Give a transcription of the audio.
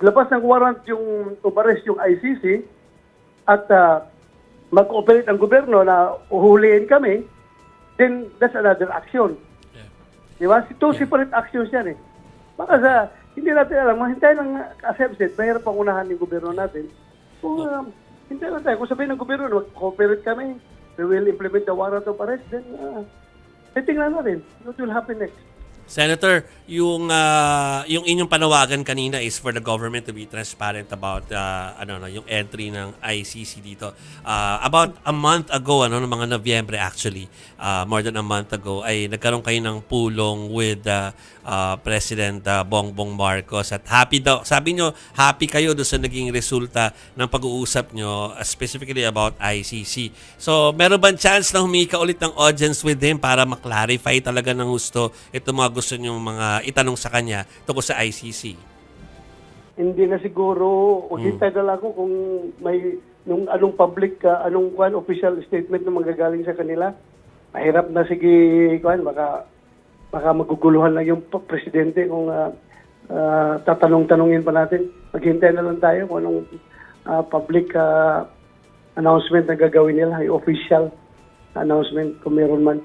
maglabas ng warrant yung umares yung ICC at ah, mag-cooperate ang gobyerno na uhulihin kami, then that's another action. Yeah. Di ba? Two separate actions yan eh. Baka sa, hindi natin alam, mahintay ng accepted, mahirap pang unahan ng gobyerno natin. Kung uh, hintay lang tayo, kung sabihin ng gobyerno, mag-cooperate kami, we will implement the warrant of arrest, then uh, titingnan natin what will happen next. Senator, yung ah, yung inyong panawagan kanina is for the government to be transparent about ah, ano no, yung entry ng ICC dito. Ah, about a month ago ano, no, mga Nobyembre actually, ah, more than a month ago ay nagkaroon kayo ng pulong with ah, ah, President ah, Bongbong Marcos at happy daw. Sabi nyo, happy kayo doon sa naging resulta ng pag-uusap nyo ah, specifically about ICC. So, meron bang chance na humika ulit ng audience with him para maklarify talaga ng gusto itong mga gusto nyo mga itanong sa kanya tungkol sa ICC? Hindi na siguro, o hintay na lang ako kung may nung anong public, ah, anong kwan, official statement na manggagaling sa kanila. Mahirap na sige, kwan, baka, baka maguguluhan lang yung presidente kung ah, ah, tatanong-tanongin pa natin. Maghintay na lang tayo kung anong ah, public ah, announcement na gagawin nila, yung official announcement kung meron man.